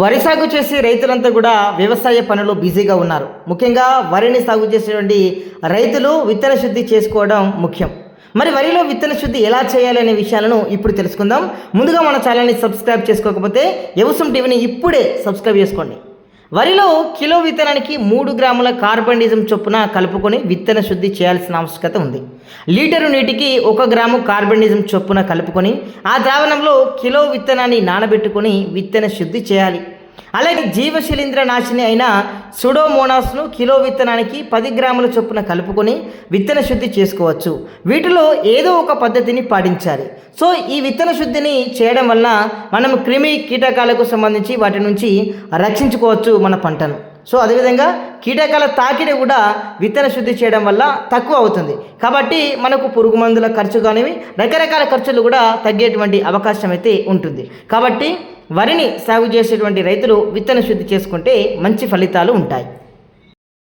వరి సాగు చేసే రైతులంతా కూడా వ్యవసాయ పనులు బిజీగా ఉన్నారు. ముఖ్యంగా వరిని సాగు చేసేటువంటి రైతులు విత్తన శుద్ధి చేసుకోవడం ముఖ్యం. మరి వరిలో విత్తన శుద్ధి ఎలా చేయాలి అనే విషయాలను ఇప్పుడు తెలుసుకుందాం. ముందుగా మన ఛానల్ని సబ్స్క్రైబ్ చేసుకోకపోతే ఎవసం టీవీని ఇప్పుడే సబ్స్క్రైబ్ చేసుకోండి. వరిలో కిలో విత్తనానికి మూడు గ్రాముల కార్బనిజం చొప్పున కలుపుకొని విత్తన శుద్ధి చేయాల్సిన ఆవశ్యకత ఉంది. లీటరు నీటికి ఒక గ్రాము కార్బనిజం చొప్పున కలుపుకొని ఆ ద్రావణంలో కిలో విత్తనాన్ని నానబెట్టుకొని విత్తన శుద్ధి చేయాలి. అలాగే జీవశిలీంద్ర నాశిని అయిన సుడోమోనాస్ను కిలో విత్తనానికి పది గ్రాముల చొప్పున కలుపుకొని విత్తన శుద్ధి చేసుకోవచ్చు. వీటిలో ఏదో ఒక పద్ధతిని పాటించాలి. సో ఈ విత్తన శుద్ధిని చేయడం వల్ల మనం క్రిమి కీటకాలకు సంబంధించి వాటి నుంచి రక్షించుకోవచ్చు మన పంటను. సో అదేవిధంగా కీటకాల తాకిడి కూడా విత్తన శుద్ధి చేయడం వల్ల తక్కువ అవుతుంది. కాబట్టి మనకు పురుగు మందుల ఖర్చు కానివి రకరకాల ఖర్చులు కూడా తగ్గేటువంటి అవకాశం అయితే ఉంటుంది. కాబట్టి వరిని సాగు చేసేటువంటి రైతులు విత్తన శుద్ధి చేసుకుంటే మంచి ఫలితాలు ఉంటాయి.